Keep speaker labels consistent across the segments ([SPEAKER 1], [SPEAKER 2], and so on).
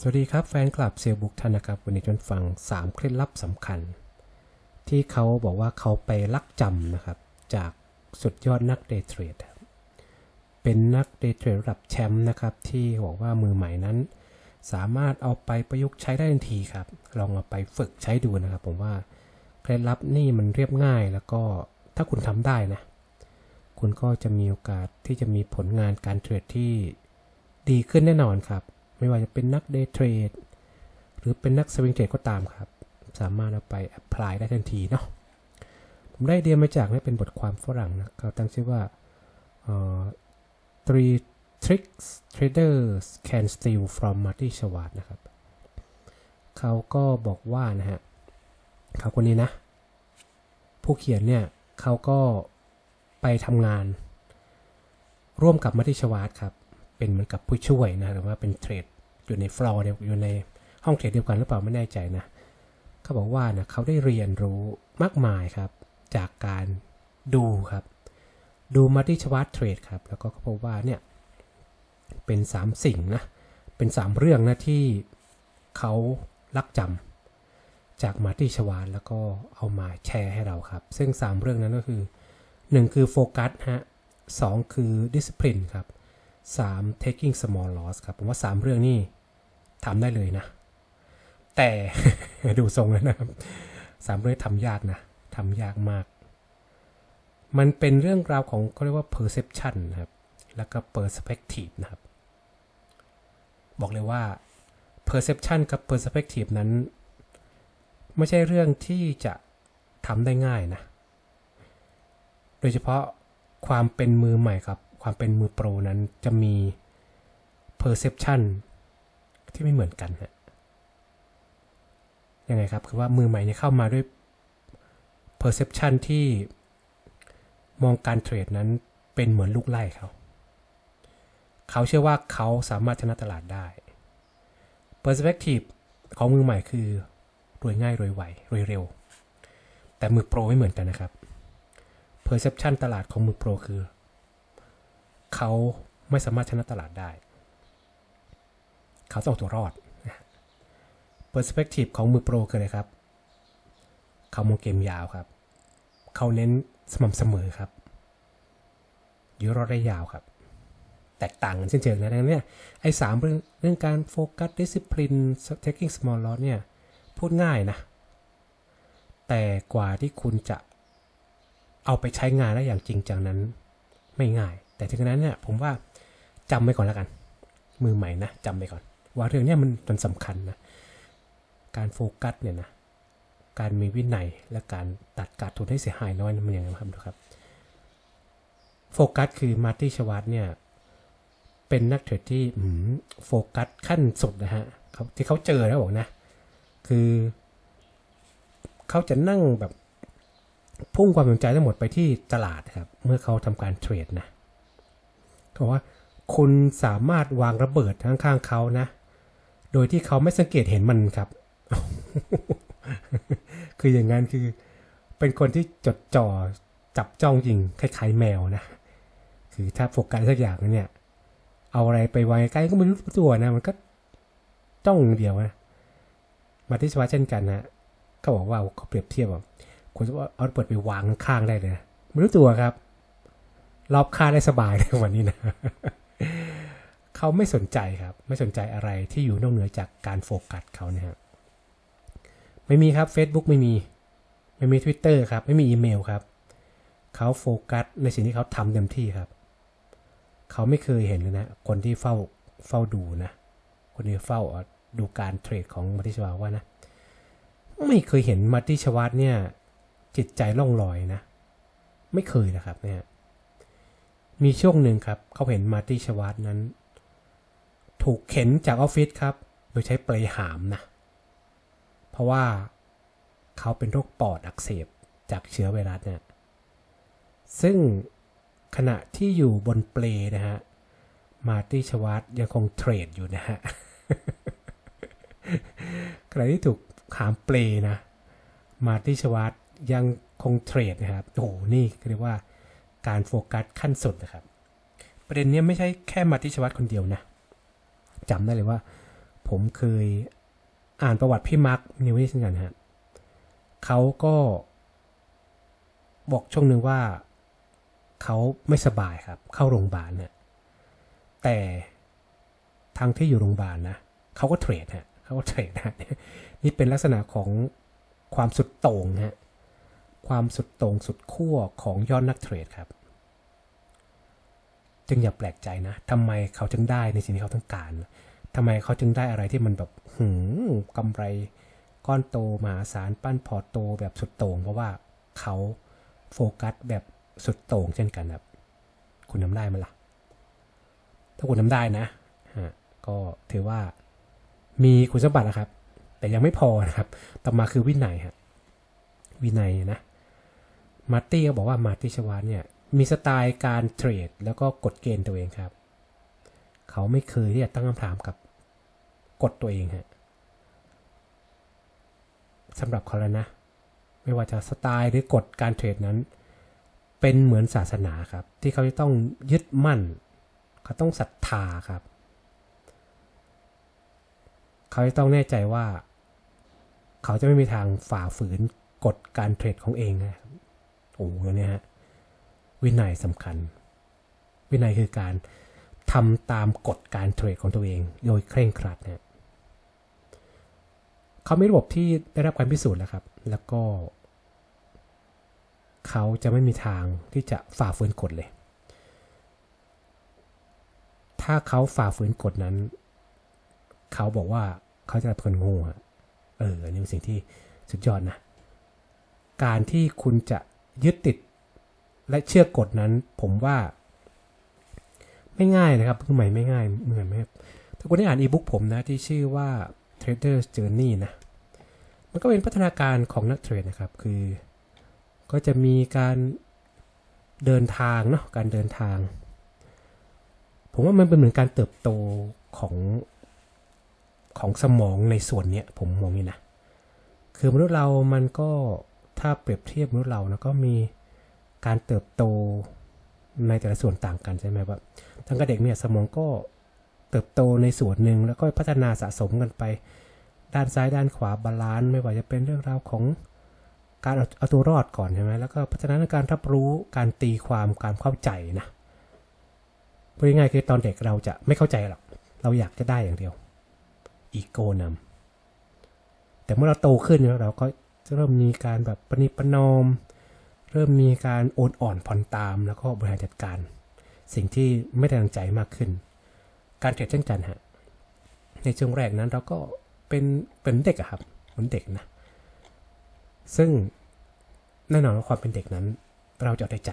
[SPEAKER 1] สวัสดีครับแฟนคลับเซลบุกท่านนะครับ วันนี้จนฟัง 3 เคล็ดลับสำคัญ ที่เขาบอกว่าเขาไปลักจำนะครับ จากสุดยอดนักเดย์เทรดเป็นนักเดย์เทรดระดับแชมป์นะครับ ที่บอกว่ามือใหม่นั้น สามารถเอาไปประยุกต์ใช้ได้ทันทีครับ ลองเอาไปฝึกใช้ดูนะครับ ผมว่าเคล็ดลับนี่มันเรียบง่ายแล้วก็ถ้าคุณทำได้นะ คุณก็จะมีโอกาสที่จะมีผลงานการเทรดที่ดีขึ้นแน่นอนครับ ไม่ว่าจะเป็นนักเดย์เทรดหรือเป็นนักสวิงเทรดก็ตามครับ สามารถเอาไปแอพพลายได้ทันทีเนาะผมได้ไอเดียมาจากนี่เป็นบทความฝรั่งนะเขาตั้งชื่อว่า three tricks traders can steal from Marty Schwartz นะครับเขาก็บอกว่านะฮะเขาคนนี้นะ ผู้เขียนเนี่ยเขาก็ไปทำงาน ร่วมกับมัติชวาร์ตครับ เป็นเหมือนกับผู้ช่วยนะหรือว่าเป็นเทรดอยู่ในฟลอร์เดียวอยู่ในห้องเทรดเดียวกันหรือเปล่าไม่แน่ใจนะเขาบอกว่านะเขาได้เรียนรู้มากมายครับ จากการดูครับ ดูมัติชวาร์ตเทรดครับ แล้วก็เขาพบว่าเนี่ยเป็น 3 สิ่งนะ เป็น 3 เรื่องนะที่เขาลักจำจากมาร์ตี้ชวานแล้วก็เอามาแชร์ให้เราครับ ซึ่ง 3 เรื่องนั้นก็คือ 1 คือโฟกัสฮะสองคือ discipline ครับ 3 taking small loss ครับ ผมว่า 3 เรื่องนี้ทำได้เลยนะ แต่ดูทรงแล้วนะครับสามเรื่องทำยากนะทำยากมาก มันเป็นเรื่องราวของเขาเรียกว่า perception นะครับ แล้วก็ perspective นะครับ บอกเลยว่า perception กับ perspective นั้น ไม่ใช่เรื่องที่จะทำได้ง่ายนะ โดยเฉพาะความเป็นมือใหม่กับ ความเป็นมือโปรนั้นจะมี perception ที่ไม่เหมือนกันฮะยังไงครับ คือว่ามือใหม่เนี่ยเข้ามาด้วย perception ที่มองการเทรดนั้นเป็นเหมือนลูกไล่เขา เขาเชื่อว่าเขาสามารถชนะตลาดได้ perspective ของมือใหม่คือรวยง่ายรวยไวรวยเร็ว แต่มือโปรไม่เหมือนกันนะครับ perception ตลาดของมือโปรคือ เขาไม่สามารถชนะตลาดได้ เขาต้องเอาตัวรอดนะ perspective ของมือโปรคืออะไรครับ เขามองเกมยาวครับ เขาเน้นสม่ำเสมอครับอยู่รอดได้ยาวครับ แตกต่างกันเช่นเชิงนะดังนั้นเนี่ยไอ้สามเรื่องเรื่องการโฟกัส discipline taking small loss เนี่ย พูดง่ายนะ แต่กว่าที่คุณจะเอาไปใช้งานได้อย่างจริงจังนั้นไม่ง่าย แต่ถึงนั้นเนี่ยผมว่าจำไว้ก่อนแล้วกัน มือใหม่นะจำไว้ก่อน ว่าเรื่องเนี้ยมันมันสำคัญนะการโฟกัสเนี่ยนะการมีวินัยและการตัดการทุนให้เสียหายน้อยมันยังไงครับดูครับโฟกัสคือมาร์ตี้ชวาร์ตเนี่ยเป็นนักเทรดที่โฟกัสขั้นสุดนะฮะที่เขาเจอแล้วบอกนะ คือเขาจะนั่งแบบพุ่งความสนใจทั้งหมดไปที่ตลาดครับ เมื่อเขาทำการเทรดนะเบอกว่า คุณสามารถวางระเบิดข้างๆเขานะ โดยที่เขาไม่สังเกตเห็นมันครับ คืออย่างนั้นคือ เป็นคนที่จดจ่อจับจ้องจริงคล้ายๆแมวนะ คือถ้าโฟกัสสักอย่างเนี่ย เอาอะไรไปไว้ใกล้ก็ไม่รู้ตัวนะ มันก็จ้องเดียวนะ มาที่สวัสเช่นกันนะก็บอกว่าเขาเปรียบเทียบว่าคุณจะว่าเอาเปิดไปวางข้างๆได้เลยนะไม่รู้ตัวครับ รอบค่าได้สบายเลยวันนี้นะ เขาไม่สนใจครับ ไม่สนใจอะไรที่อยู่นอกเหนือจากการโฟกัสเขานี่ยครับไม่มีครับ Facebook ไม่มี ไม่มี Twitter ครับ ไม่มีอีเมลครับ เขาโฟกัสในสิ่งที่เขาทำเต็มที่ครับ เขาไม่เคยเห็นเลยนะ คนที่เฝ้าเฝ้าดูนะ คนที่เฝ้าดูการเทรดของมาติชวาว่านะ ไม่เคยเห็นมาติชวัตเนี่ยจิตใจล่องลอยนะ ไม่เคยนะครับเนี่ย มีช่วงหนึ่งครับเขาเห็นมาติชวัตนั้น ถูกเข็นจากออฟฟิศครับ โดยใช้เปลยหามนะ เพราะว่าเขาเป็นโรคปอดอักเสบจากเชื้อไวรัสเนี่ยซึ่งขณะที่อยู่บนเปลนะฮะ มาร์ตี้ชวัตยังคงเทรดอยู่นะฮะขณะที่ถูกขามเปลนะ มาร์ตี้ชวัตยังคงเทรดนะครับ โอ้โห นี่เรียกว่า การโฟกัสขั้นสุดนะครับ ประเด็นนี้ไม่ใช่แค่มาร์ตี้ชวัตคนเดียวนะจำได้เลยว่า ผมเคยอ่านประวัติพี่มาร์คนิวิสกันฮะเขาก็บอกช่วงหนึ่งว่าเขาไม่สบายครับ เข้าโรงพยาบาลเนี่ยแต่ทางที่อยู่โรงพยาบาลนะเขาก็เทรดฮะเขาก็เทรดฮะนี่เป็นลักษณะของความสุดโต่งฮะความสุดโต่งสุดขั้วของยอดนักเทรดครับ จึงอย่าแปลกใจนะทำไมเขาจึงได้ในสิ่งที่เขาต้องการทำไมเขาจึงได้อะไรที่มันแบบหืมกำไรก้อนโตมหาศาลปั้นพอโตแบบสุดโต่งเพราะว่าเขาโฟกัสแบบสุดโต่งเช่นกันครับ คุณทำได้ไหมล่ะ ถ้าคุณทำได้นะฮะก็ถือว่ามีคุณสมบัตินะครับ แต่ยังไม่พอนะครับ ต่อมาคือวินัยฮะวินัยนะมาร์ตี้ก็บอกว่ามาร์ตี้ชวานเนี่ย มีสไตล์การเทรด แล้วก็กฎเกณฑ์ตัวเองครับ เขาไม่เคยที่จะตั้งคำถามกับกฎตัวเองฮะสำหรับเขาแล้วนะ ไม่ว่าจะสไตล์หรือกฎการเทรดนั้น เป็นเหมือนศาสนาครับ ที่เขาจะต้องยึดมั่น เขาต้องศรัทธาครับ เขาจะต้องแน่ใจว่า เขาจะไม่มีทางฝ่าฝืนกฎการเทรดของเองนะครับโอ้โหเนี่ยฮะ วินัยสำคัญ วินัยคือการทำตามกฎการเทรดของตัวเอง โดยเคร่งครัดเนะเขามีระบบที่ได้รับการพิสูจน์แล้วครับ แล้วก็ เขาจะไม่มีทางที่จะฝ่าฝืนกฎเลย ถ้าเขาฝ่าฝืนกฎนั้น เขาบอกว่าเขาจะเป็นคนโง่ะเอออันนี้เป็นสิ่งที่สุดยอดนะ การที่คุณจะยึดติด และเชื่อกฎนั้น ผมว่า ไม่ง่ายนะครับคือใหม่ไม่ง่ายเหมือนไหมครับถ้าคุณได้อ่านอีบุ๊กผมนะที่ชื่อว่า Trader's Journey นะมันก็เป็นพัฒนาการของนักเทรดนะครับ คือ ก็จะมีการเดินทางเนาะการเดินทาง ผมว่ามันเป็นเหมือนการเติบโตของของสมองในส่วนเนี้ยผมมองนี่นะคือมนุษย์เรามันก็ถ้าเปรียบเทียบมนุษย์เรานะก็มี การเติบโตในแต่ละส่วนต่างกันใช่ไหมแบบทั้งกับเด็กเนี่ยสมองก็เติบโตในส่วนหนึ่งแล้วก็พัฒนาสะสมกันไป ด้านซ้ายด้านขวาบาลานซ์ไม่ว่าจะเป็นเรื่องราวของการเอาเอาตัวรอดก่อนใช่ไหมแล้วก็พัฒนาการรับรู้การตีความการเข้าใจนะพูดง่ายๆคือตอนเด็กเราจะไม่เข้าใจหรอกเราอยากจะได้อย่างเดียวอีโก้นำแต่เมื่อเราโตขึ้นเนี่ยเราก็จะเริ่มมีการแบบปณิปนอม เริ่มมีการโอนอ่อนผ่อนตาม แล้วก็บริหารจัดการ สิ่งที่ไม่ได้ตั้งใจมากขึ้น การเทรดเช่นกันฮะในช่วงแรกนั้นเราก็เป็นเป็นเด็กอะครับเหมือนเด็กนะ ซึ่งแน่นอนว่าความเป็นเด็กนั้น เราจะเอาแต่ใจ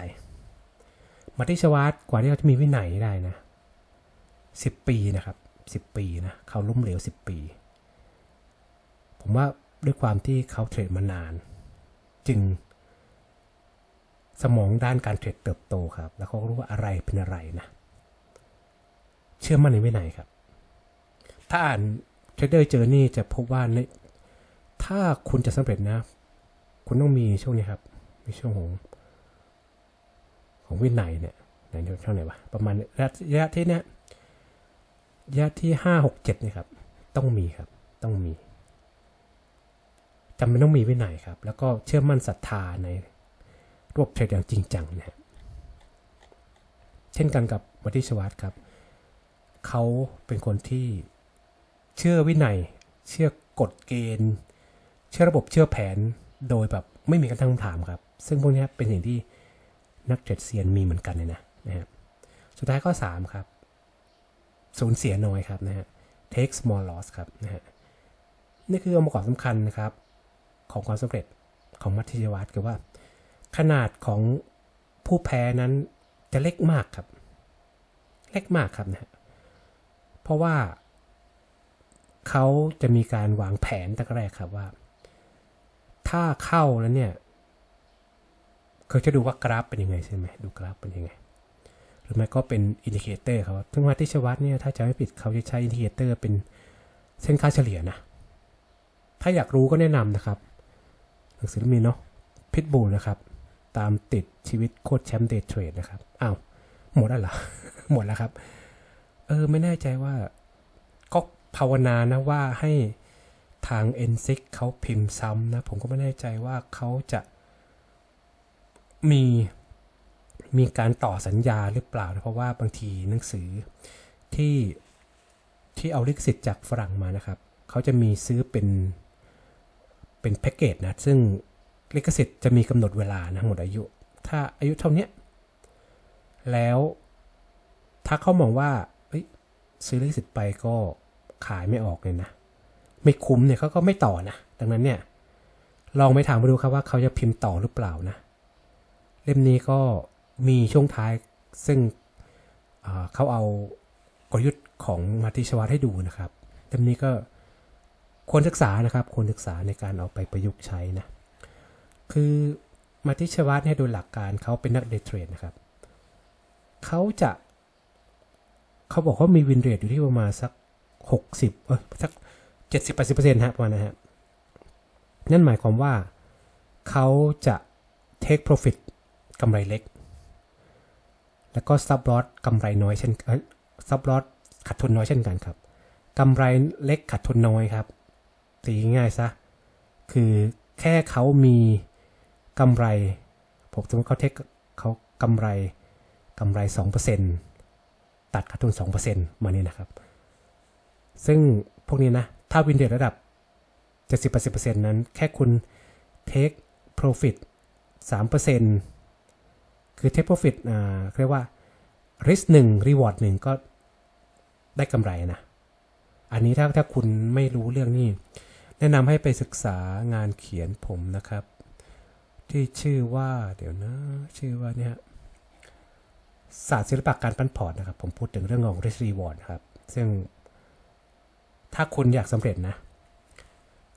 [SPEAKER 1] มาที่ชวาร์ตกว่าที่เขาจะมีวินัยได้นะสิบปีนะครับสิบปีนะเขาล้มเหลวสิบปี ผมว่าด้วยความที่เขาเทรดมานาน จึง สมองด้านการเทรดเติบโตครับ แล้วเขาก็รู้ว่าอะไรเป็นอะไรนะ เชื่อมั่นในวินัยครับ ถ้าอ่านเทรดเดอร์เจอร์นี่จะพบว่าในถ้าคุณจะสำเร็จนะ คุณต้องมีช่วงนี้ครับ มีช่วงของของวินัยเนี่ยไหนช่วงไหนวะประมาณระยะที่เนี้ยระยะที่ห้าหกเจ็ดนี่ครับ ต้องมีครับ ต้องมีจำเป็นต้องมีวินัยครับ แล้วก็เชื่อมั่นศรัทธาใน ระบเทรดอย่างจริงจังนะเช่นกันกับวัติชวัตครับ เขาเป็นคนที่เชื่อวินัย เชื่อกฎเกณฑ์ เชื่อระบบเชื่อแผนโดยแบบไม่มีการตั้งคำถามครับ ซึ่งพวกนี้เป็นสิ่งที่นักเทรดเซียนมีเหมือนกันเลยนะนะครับสุดท้ายข้อ 3 ครับ สูญเสียน้อยครับนะฮะ take small loss ครับนะฮะนี่คือองค์ประกอบสำคัญนะครับ ของความสำเร็จของมัธยวัตคือว่า ขนาดของผู้แพ้นั้นจะเล็กมากครับ เล็กมากครับนะเพราะว่าเขาจะมีการวางแผนตั้งแต่แรกครับว่า ถ้าเข้าแล้วเนี่ยเขาจะดูว่ากราฟเป็นยังไงใช่ไหมดูกราฟเป็นยังไง หรือไม่ก็เป็นอินดิเคเตอร์เขาซึ่งวัติชวัตเนี่ยถ้าจะไม่ผิดเขาจะใช้อินดิเคเตอร์เป็นเส้นค่าเฉลี่ยนะ ถ้าอยากรู้ก็แนะนำนะครับ หนังสือมีเนาะพิทบูลนะครับ ตามติดชีวิตโคตรแชมป์เดย์เทรดนะครับ อ้าว หมดแล้วเหรอ หมดแล้วครับ เออ ไม่แน่ใจว่า ก็ภาวนานะว่าให้ทาง N6 เขาพิมพ์ซ้ำนะ ผมก็ไม่แน่ใจว่าเขาจะมีมีการต่อสัญญาหรือเปล่านะเพราะว่าบางทีหนังสือที่ที่เอาลิขสิทธิ์จากฝรั่งมานะครับ เขาจะมีซื้อเป็นเป็นแพ็กเกจนะ ซึ่ง ลิขสิทธิ์จะมีกำหนดเวลานะหมดอายุ ถ้าอายุเท่านี้แล้วถ้าเขามองว่าซื้อลิขสิทธิ์ไปก็ขายไม่ออกเลยนะ ไม่คุ้มเนี่ยเขาก็ไม่ต่อนะ ดังนั้นเนี่ย ลองไปถามมาดูครับว่าเขาจะพิมพ์ต่อหรือเปล่านะ เล่มนี้ก็มีช่วงท้ายซึ่งเขาเอากลยุทธ์ของมาติชวัตให้ดูนะครับเล่มนี้ก็ควรศึกษานะครับ ควรศึกษาในการเอาไปประยุกต์ใช้นะ คือมาติชวัตเนี่ยโดยหลักการเขาเป็นนักเดย์เทรดนะครับเขาจะเขาบอกว่ามีวินเรทอยู่ที่ประมาณสัก60เออสัก70-80%ฮะประมาณนะฮะนั่นหมายความว่าเขาจะ take profit กำไรเล็ก แล้วก็ stop loss กำไรน้อยเช่นเอ้ย stop loss ขาดทุนน้อยเช่นกันครับกำไรเล็กขาดทุนน้อยครับตีง่ายซะคือแค่เขามี กำไร ผมสมมติเขาเทคเขากำไรกำไร 2%ตัดขาดทุน 2%มาเนี่ยนะครับ ซึ่งพวกนี้นะ ถ้าวินเดทระดับ 70-80%นั้น แค่คุณ take profit 3%คือ take profit อ่าเรียกว่า risk 1 reward 1 ก็ได้กำไรนะ อันนี้ถ้าถ้าคุณไม่รู้เรื่องนี้แนะนำให้ไปศึกษางานเขียนผมนะครับ ที่ชื่อว่าเดี๋ยวนะ ชื่อว่าเนี่ยศาสตร์ศิลปะการปั้นพอร์ตนะครับ ผมพูดถึงเรื่องของ risk reward ครับ ซึ่งถ้าคุณอยากสำเร็จนะ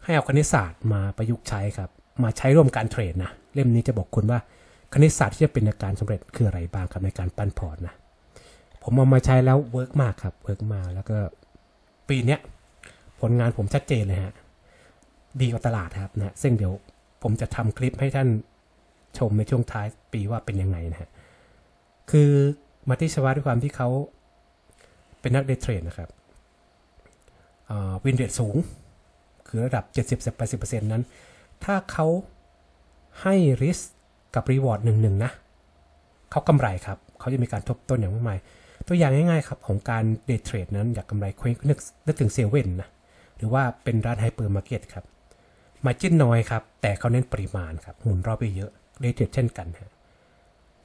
[SPEAKER 1] ให้เอาคณิตศาสตร์มาประยุกต์ใช้ครับ มาใช้ร่วมการเทรดนะ เล่มนี้จะบอกคุณว่าคณิตศาสตร์ที่จะเป็นในการสำเร็จคืออะไรบ้างครับในการปั้นพอร์ตนะ ผมเอามาใช้แล้วเวิร์กมากครับเวิร์กมากแล้วก็ปีเนี้ยผลงานผมชัดเจนเลยฮะ ดีกว่าตลาดครับนะ ซึ่งเดี๋ยว ผมจะทำคลิปให้ท่านชมในช่วงท้ายปีว่าเป็นยังไงนะฮะ คือมาติชวาด้วยความที่เขาเป็นนักเดย์เทรดนะครับวินเรทสูง คือระดับ 70-80%นั้น ถ้าเขาให้ริสกับรีวอร์ดหนึ่งหนึ่งนะเขากำไรครับ เขาจะมีการทบต้นอย่างมากมาย ตัวอย่างง่ายๆครับของการเดย์เทรดนั้นอยากกำไรคว้นึกนึกถึงเซเว่นนะ หรือว่าเป็นร้านไฮเปอร์มาร์เก็ตครับ มาจิ้นน้อยครับ แต่เขาเน้นปริมาณครับ หมุนรอบไปเยอะเดย์เทรดเช่นกันฮะ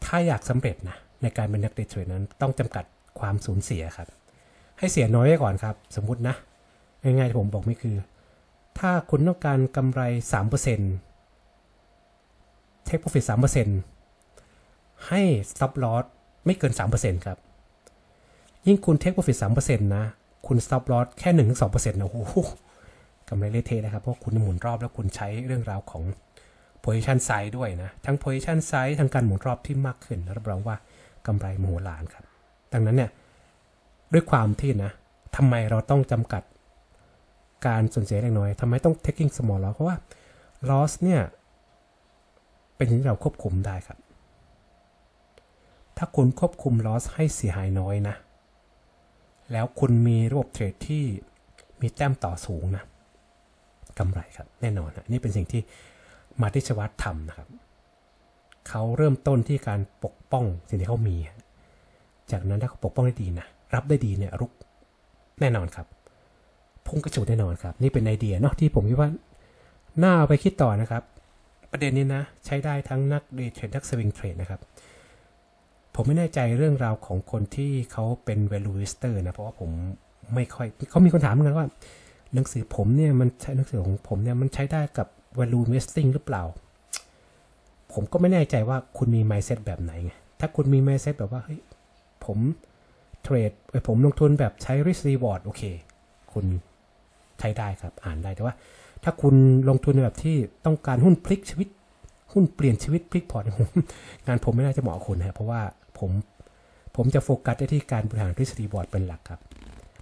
[SPEAKER 1] ถ้าอยากสำเร็จนะในการเป็นนักเดย์เทรดนั้นต้องจำกัดความสูญเสียครับ ให้เสียน้อยไว้ก่อนครับ สมมุตินะง่ายๆที่ผมบอกไม่คือ ถ้าคุณต้องการกำไร3% take profit 3%ให้ stop loss ไม่เกิน 3%ครับ ยิ่งคุณ take profit 3%นะ คุณ stop loss แค่1-2%นะโอ้โห กำไรเลเทนะครับ เพราะคุณหมุนรอบแล้วคุณใช้เรื่องราวของ position size ด้วยนะ ทั้ง position size ทั้งการหมุนรอบที่มากขึ้นรับรองว่ากำไรมโหฬารครับ ดังนั้นเนี่ยด้วยความที่นะทำไมเราต้องจำกัดการสูญเสียเล็กน้อยทำไมต้อง taking small loss เพราะว่า loss เนี่ยเป็นสิ่งที่เราควบคุมได้ครับ ถ้าคุณควบคุม loss ให้เสียหายน้อยนะ แล้วคุณมีระบบเทรดที่มีแต้มต่อสูงนะ กำไรครับ แน่นอนนะนี่เป็นสิ่งที่มาติชวัตทำนะครับ เขาเริ่มต้นที่การปกป้องสิ่งที่เขามี จากนั้นถ้าเขาปกป้องได้ดีนะรับได้ดีเนี่ยรุกแน่นอนครับ พุ่งกระฉูดแน่นอนครับ นี่เป็นไอเดียเนาะที่ผมคิดว่าน่าเอาไปคิดต่อนะครับ ประเด็นนี้นะ ใช้ได้ทั้งนักเดย์เทรดนักสวิงเทรดนะครับ ผมไม่แน่ใจเรื่องราวของคนที่เขาเป็น valuister นะ เพราะว่าผมไม่ค่อยเขามีคนถามเหมือนกันว่า หนังสือผมเนี่ยมันใช้หนังสือของผมเนี่ยมันใช้ได้กับ value investing หรือเปล่า ผมก็ไม่แน่ใจว่าคุณมี mindset แบบไหนไงถ้าคุณมี mindset แบบว่าเฮ้ยผมเทรดผมลงทุนแบบใช้ risk reward โอเค คุณใช้ได้ครับอ่านได้แต่ว่า ถ้าคุณลงทุนในแบบที่ต้องการหุ้นพลิกชีวิต หุ้นเปลี่ยนชีวิตพลิกพอร์ตผมงานผมไม่น่าจะเหมาะคุณนะเพราะว่าผมผมจะโฟกัสที่การบริหาร risk reward เป็นหลักครับ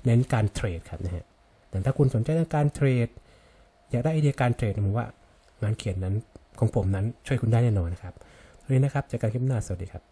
[SPEAKER 1] เน้นการเทรดครับนะฮะ แต่ถ้าคุณสนใจเรื่องการเทรด อยากได้ไอเดียการเทรดผมว่างานเขียนนั้นของผมนั้นช่วยคุณได้แน่นอนนะครับวันนี้นะครับเจากการคลิปหน้าสวัสดีครับ